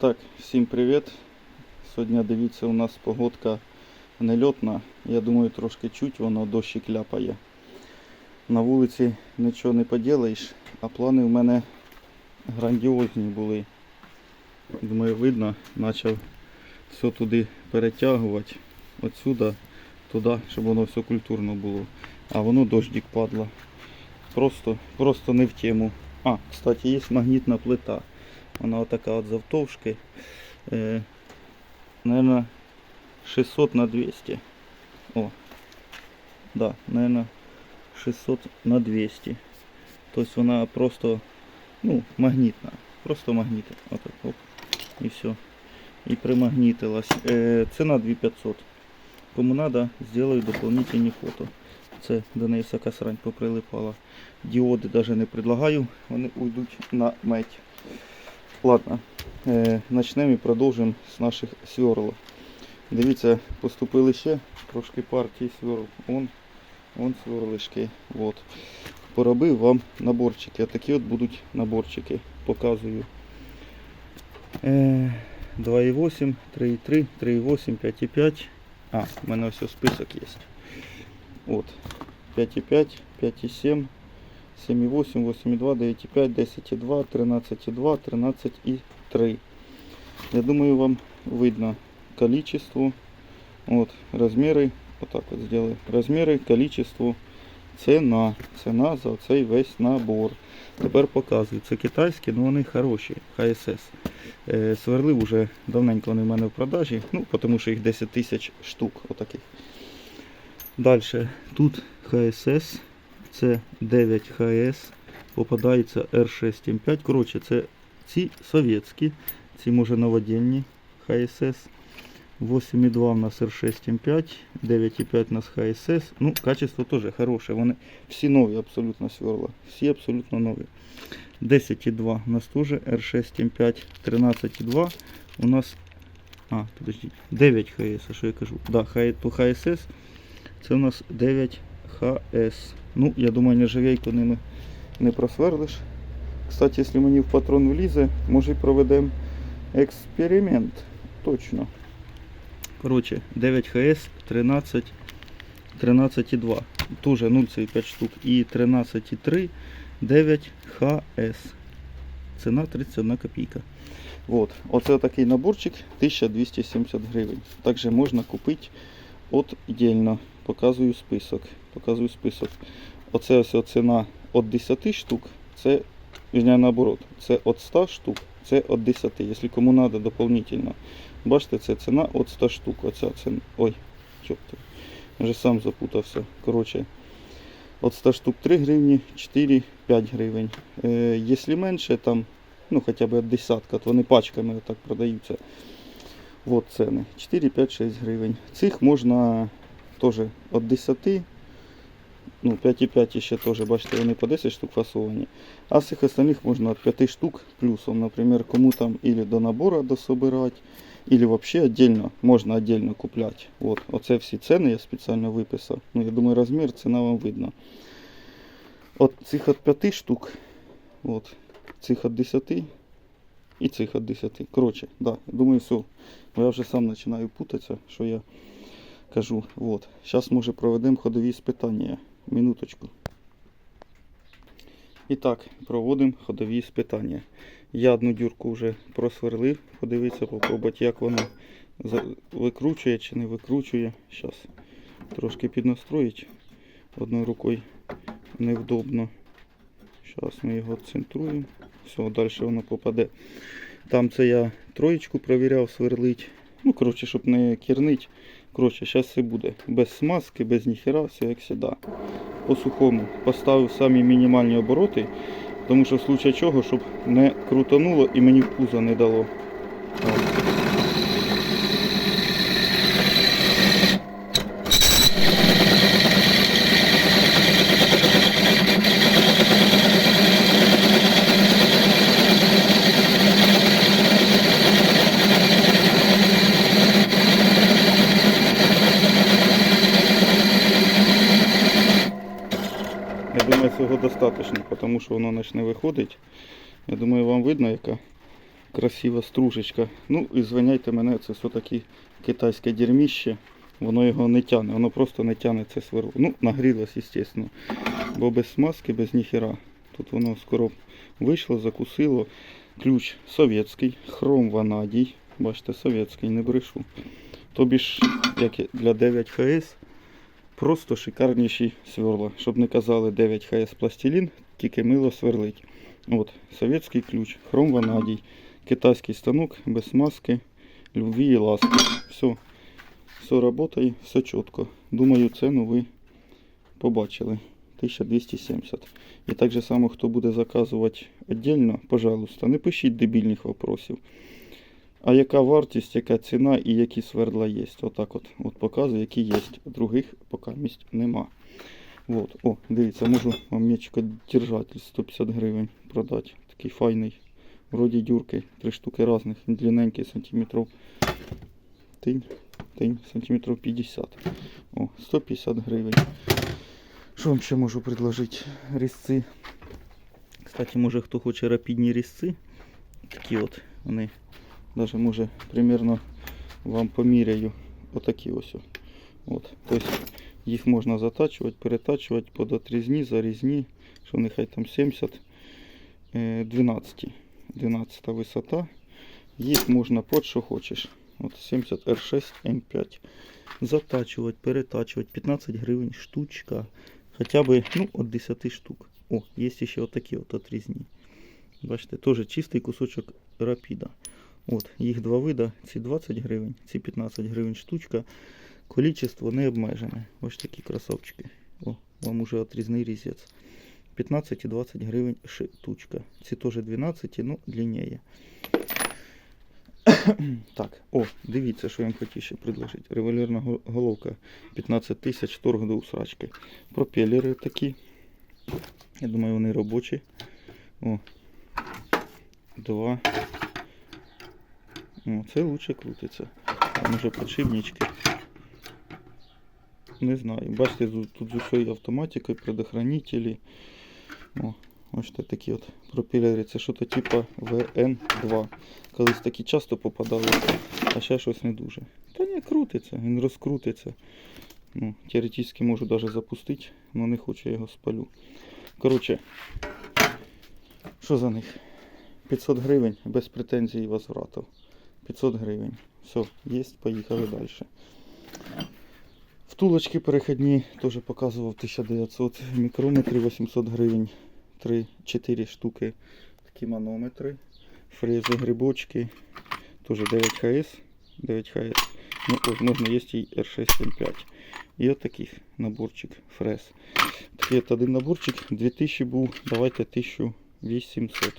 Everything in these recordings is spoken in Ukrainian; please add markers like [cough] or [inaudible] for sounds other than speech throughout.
Так, всім привіт. Сьогодні дивіться, у нас погодка нельотна. Я думаю, трошки чуть, воно дощик ляпає. На вулиці нічого не поділаєш, а плани в мене грандіозні були. Думаю, видно, почав все туди перетягувати. Отсюда, туди, щоб воно все культурно було. А воно дождик падло. Просто, просто не в тему. А, кстати, є магнітна плита. Вона отака от завтовшки. Е, наверное, 600 на 200. О. Да, наверное, 600 на 200. Тобто вона просто, ну, магнітна. Просто магніт. Отак, оп. І все. І примагнітилась. Е, ціна 2500. Кому надо, сделаю дополнительні фото. Це до неї всяка срань поприлипала. Діоди навіть не предлагаю, вони уйдуть на медь. Ладно, е, почнемо і продовжимо з наших сверл. Дивіться, поступили ще трошки партії сверл. Вон, вон сверлишки. Вот. Поробив вам наборчики. Такі от будуть наборчики. Показую. Е, 2,8, 3,3, 3,8, 5,5. А, в мене ось список є. От. 5,5, 5,7. 7,8, 8,2, 9,5, 10,2, 13,2, 13,3. Я думаю, вам видно количество. Вот, размеры. Вот так вот сделаю. Размеры, количество, ціна. Ціна за цей весь набор. Тепер показую. Це китайські, але вони хороші. ХСС. Е, сверли вже давненько вони в мене в продажі. Ну, тому що їх 10 тисяч штук. Отаких. Далі. Тут ХСС. Це 9 ХС. Попадається R6М5. Коротше, це ці совєтські, ці може новоденні ХСС. 8,2 у нас R6М5, 9,5 у нас ХСС. Ну, качество теж хороше. Вони всі нові абсолютно сверла. Всі абсолютно нові. 10,2 у нас теж R6М5, 13,2 у нас. А, подождіть, 9 ХС, що я кажу? Да, по ХСС це у нас 9 ХС. Ну, я думаю, нержавейку ними не просверлиш. Кстати, якщо мені в патрон влізе, може проведемо експеримент. Точно. Коротше, 9 ХС, 13, 13,2. Тоже 0,5 штук. І 13,3, 9 ХС. Ціна 31 копійка. Вот. Оце такий наборчик 1270 гривень. Також можна купити отдельно. Показую список. Показую список. Оце ось ціна від 10 штук. Це вірня, наоборот. Це від 100 штук. Це від 10. Якщо кому треба дополнительно. Бачите, це ціна від 100 штук. Оця ціна. Ой, чопти. Вже сам запутався. Коротше. От 100 штук 3 гривні, 4, 5 гривень. Е, якщо менше, там, ну хоча б від десятка, то вони пачками так продаються. Вот ціни. 4, 5, 6 гривень. Цих можна теж від 10, ну 5,5 ще теж, бачите, вони по 10 штук фасовані. А цих остальних можна від 5 штук плюсом, наприклад, кому там или до набору дособирати, или вообще отдельно, можна отдельно купляти. Вот, оце всі ціни я спеціально виписав. Ну, я думаю, розмір, ціна вам видно. От цих від 5 штук, от, цих від 10 і цих від 10. Коротше, да, думаю, все. Я вже сам починаю путатися, що я кажу. Вот. Зараз може проведемо ходові спитання. Минуточку. І так, проводимо ходові спитання. Я одну дюрку вже просверлив, подивитися, попробувати, як вона викручує чи не викручує. Зараз трошки піднастроїть. Одною рукою невдобно. Зараз ми його центруємо. Все, далі воно попаде. Там це я троєчку провіряв, сверлить. Ну, коротше, щоб не кірнить. Коротше, зараз все буде. Без смазки, без ніхера, все як завжди. По сухому. Поставив самі мінімальні обороти, тому що в случае чого, щоб не крутануло і мені пузо не дало. От. Я думаю, цього достатньо, тому що воно почне виходить. Я думаю, вам видно, яка красива стружечка. Ну, і звиняйте мене, це все-таки китайське дерьміще. Воно його не тягне, воно просто не тягне це сверло. Ну, нагрілось, звісно. Бо без смазки, без ніхіра. Тут воно скоро вийшло, закусило. Ключ совєтський, хром ванадій. Бачите, совєтський, не брешу. Тобі ж, як для 9 ХС, просто шикарніші сверла. Щоб не казали 9 ХС пластилін, тільки мило сверлить. От, совєтський ключ, хром ванадій, китайський станок, без смазки, любві і ласки. Все. Все працює, все чітко. Думаю, ціну ви побачили. 1270. І так же само, хто буде заказувати віддільно, пожалуйста, не пишіть дебільних вопросів. А яка вартість, яка ціна і які свердла є. Отак от, от показую, які є. Других поки місць нема. Вот. О, дивіться, можу вам м'ячко-держатель 150 гривень продати. Такий файний. Вроді дюрки. Три штуки різних. Длинненький сантиметрів. Тинь, тинь, сантиметрів 50. О, 150 гривень. Що вам ще можу предложити? Різці. Кстати, може хто хоче рапідні різці. Такі от вони. Даже може примерно вам поміряю. Отакі ось. От. Тобто їх можна затачувати, перетачувати під отрізні, зарізні, що нехай там 70, е, 12, 12 висота. Їх можна під що хочеш. От 70 R6 M5. Затачувати, перетачувати. 15 гривень штучка. Хоча б ну, от 10 штук. О, є ще отакі от отрізні. Бачите, теж чистий кусочок рапіда. От, їх два вида. Ці 20 гривень, ці 15 гривень штучка. Количество не обмежене. Ось такі красавчики. О, вам уже отрізний різець. 15 і 20 гривень штучка. Ці теж 12, ну длиннее. [coughs] так, о, дивіться, що я вам хотів ще предложити. Револьверна головка 15 тисяч торг до усрачки. Пропелери такі. Я думаю, вони робочі. О. Два. О, це лучше крутиться. Там уже подшипнички. Не знаю. Бачите, тут, з усією автоматикою, предохранителі. О, ось такі от пропелери. Це щось типу ВН2. Колись такі часто попадали, а ще щось не дуже. Та не крутиться, він розкрутиться. Ну, теоретично можу навіть запустити, але не хочу я його спалю. Коротше, що за них? 500 гривень без претензій возврату. 500 гривень. Все, є, поїхали далі. Втулочки перехідні теж показував 1900 мікрометрів 800 гривень. 3-4 штуки такі манометри. Фрези, грибочки. Теж 9 ХС. 9 ХС. Ну, ось, можна є і R675. І от таких наборчик фрез. Такий от один наборчик 2000 був. Давайте 1800.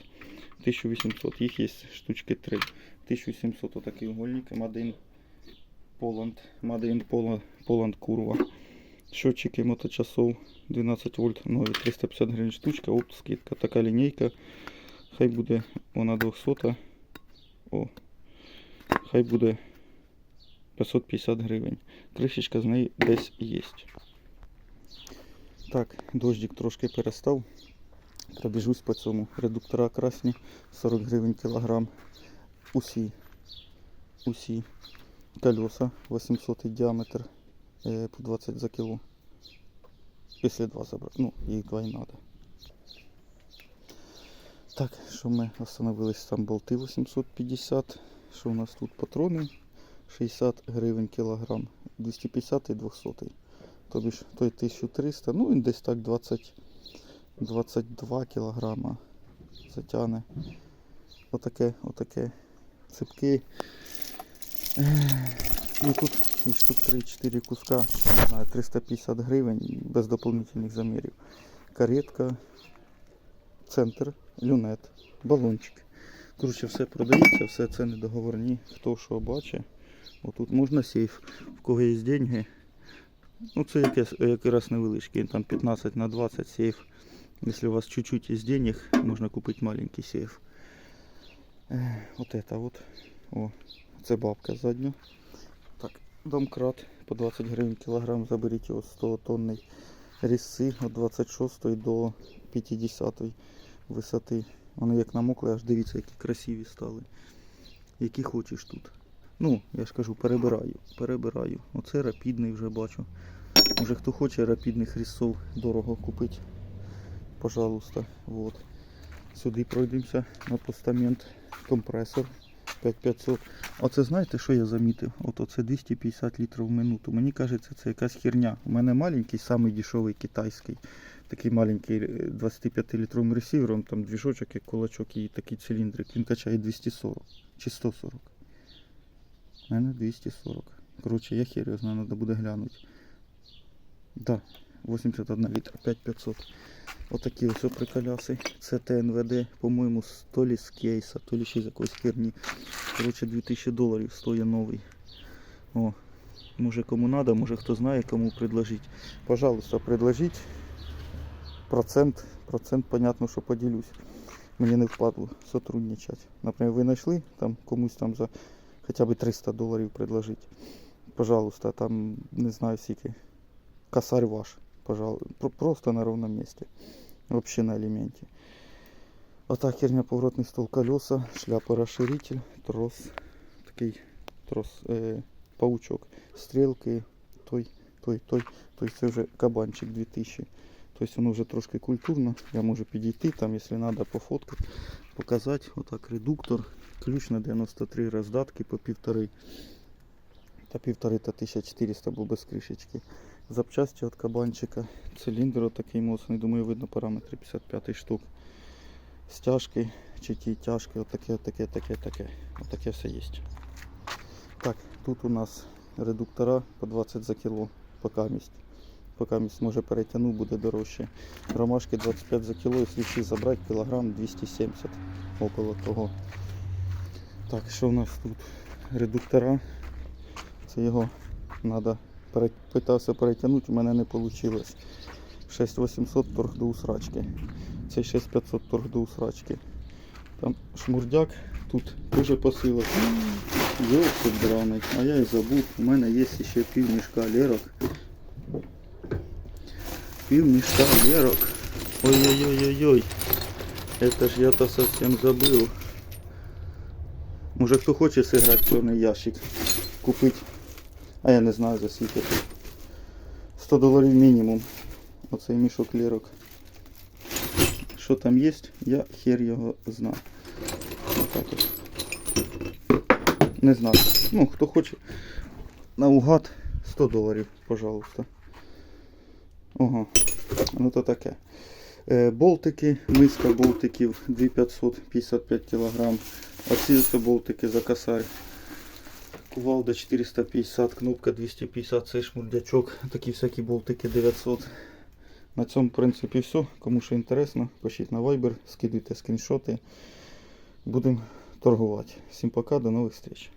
1800. Їх є штучки 3. 1700 отакий угольник. Мадин in Poland, Poland курва. Счетчики моточасов 12 вольт нові 350 гривень штучка. Оп, скидка. Така лінійка. Хай буде вона 200. О. Хай буде 550 гривень. Кришечка з неї десь є. Так, дождик трошки перестав. Пробіжусь по цьому. Редуктора красні 40 гривень кілограм. Усі. Усі. Колеса 800 діаметр е, по 20 за кіло. Якщо два забрати. Ну, їх два і надо. Так, що ми остановились там болти 850. Що у нас тут патрони? 60 гривень кілограм. 250 і 200. Тобі той 1300, ну він десь так 20, 22 кілограма затягне. Отаке, отаке. Ципки. Ну тут і штук 3-4 куска, не знаю, 350 гривень без дополнительних замірів. Каретка, центр, люнет, балончик. Коротше, все продається, все це недоговорні. Хто що бачить. Отут можна сейф, в кого є деньги. Ну це якраз невеличкий, там 15 на 20 сейф. Якщо у вас чуть-чуть із денег, можна купити маленький сейф. Е, от это вот. О, це бабка задня. Так, домкрат по 20 гривень кілограм, заберіть його 100 тонний різці від 26 до 50 висоти. Вони як намокли, аж дивіться, які красиві стали. Які хочеш тут. Ну, я ж кажу, перебираю, перебираю. Оце рапідний вже бачу. Може хто хоче рапідних різцов дорого купити. Пожалуйста. Вот. Сюди пройдемося на постамент. Компресор 5500. Оце знаєте, що я замітив? От оце 250 літрів в минуту. Мені кажеться, це якась херня. У мене маленький, самий дешевий китайський. Такий маленький е, 25 літровим ресівером, там двіжочок, як кулачок і такий циліндрик. Він качає 240 чи 140. У мене 240. Коротше, я хер його знаю, треба буде глянути. Да, 81 літр, 5500. Отакі ось приколяси. Це ТНВД, по-моєму, то лі з кейса, то лі ще з якоїсь херні. Коротше, 2000 доларів стоїть новий. О, може кому треба, може хто знає, кому предложить. Пожалуйста, предложіть. Процент, процент, понятно, що поділюсь. Мені не впадло сотрудничать. Наприклад, ви знайшли там комусь там за хоча б 300 доларів предложить. Пожалуйста, там не знаю скільки. Косарь ваш, пожалуйста. Просто на ровном месте. Вообще на элементе. Вот так херня поворотный стол колеса, шляпа расширитель, трос, такий трос, е, паучок, стрілки, той, той, той, той це вже кабанчик 2000. Тобто воно вже трошки культурно. Я можу підійти, там, якщо треба, пофоткати, показати. Отак редуктор, ключ на 93 роздатки по півтори. Та півтори та 1400 був без кришечки. Запчасті від кабанчика. Циліндр такий моцний, думаю, видно параметри 55 штук. Стяжки, ті тяжки, отаке, таке, таке, таке. Отаке все є. Так, тут у нас редуктора по 20 за кіло. Поки місць може перетягну, буде дорожче. Ромашки 25 за кіло, якщо всі забрати, кілограм 270 около того. Так, що у нас тут? Редуктора. Це його треба. Питався перетягнути, у мене не вийшло. 6800 торг до усрачки. Це 6500 торг до усрачки. Там шмурдяк, тут дуже посилок. Йосип драний, а я і забув. У мене є ще пів мішка лерок. Пів мішка лерок. Ой-ой-ой-ой-ой. Это ж я-то совсем забыл. Може хто хоче зіграти в чорний ящик, купити. А я не знаю за скільки тут. 100 доларів мінімум. Оцей мішок лірок. Що там є, я хер його знаю. Не знаю. Ну, хто хоче. Наугад 100 доларів, пожалуйста. Ого. Ну то таке. Е, Болтики, миска болтиків 2500, 55 кг. Оці болтики за косарь. Кувалда 450, кнопка 250, цей шмурдячок, такі всякі болтики 900. На цьому, в принципі, все. Кому що інтересно, пишіть на Viber, скидуйте скріншоти. Будемо торгувати. Всім пока, до нових зустріч.